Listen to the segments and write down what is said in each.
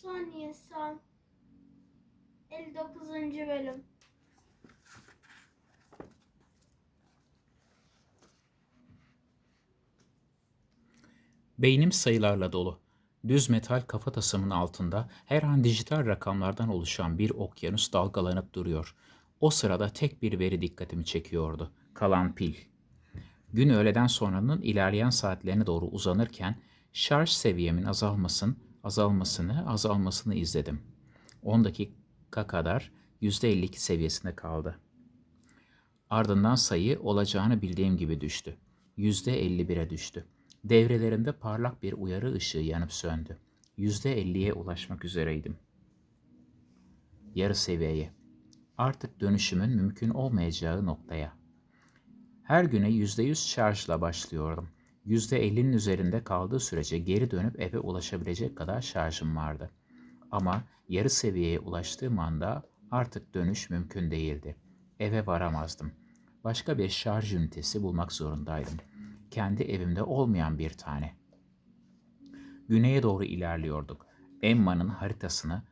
son. 59. bölüm. Beynim sayılarla dolu. Düz metal kafatasımın altında her an dijital rakamlardan oluşan bir okyanus dalgalanıp duruyor. O sırada tek bir veri dikkatimi çekiyordu. Kalan pil. Gün öğleden sonranın ilerleyen saatlerine doğru uzanırken şarj seviyemin azalmasın, azalmasını, azalmasını izledim. 10 dakika kadar %52 seviyesinde kaldı. Ardından sayı olacağını bildiğim gibi düştü. %51'e düştü. Devrelerinde parlak bir uyarı ışığı yanıp söndü. %50'ye ulaşmak üzereydim. Yarı seviyeye. Artık dönüşümün mümkün olmayacağı noktaya. Her güne %100 şarjla başlıyordum. %50'nin üzerinde kaldığı sürece geri dönüp eve ulaşabilecek kadar şarjım vardı. Ama yarı seviyeye ulaştığım anda artık dönüş mümkün değildi. Eve varamazdım. Başka bir şarj ünitesi bulmak zorundaydım. Kendi evimde olmayan bir tane. Güneye doğru ilerliyorduk. Emma'nın haritasını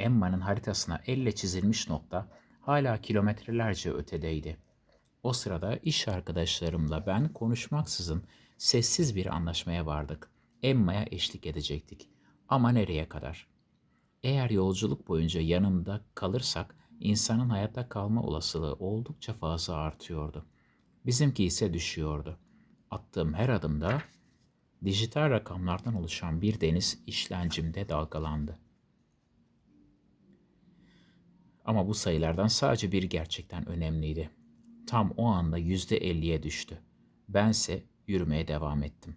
Emma'nın haritasına elle çizilmiş nokta hala kilometrelerce ötedeydi. O sırada iş arkadaşlarımla ben konuşmaksızın sessiz bir anlaşmaya vardık. Emma'ya eşlik edecektik. Ama nereye kadar? Eğer yolculuk boyunca yanımda kalırsak insanın hayatta kalma olasılığı oldukça fazla artıyordu. Bizimki ise düşüyordu. Attığım her adımda dijital rakamlardan oluşan bir deniz işlencimde dalgalandı. Ama bu sayılardan sadece bir gerçekten önemliydi. Tam o anda yüzde elliye düştü. Bense yürümeye devam ettim.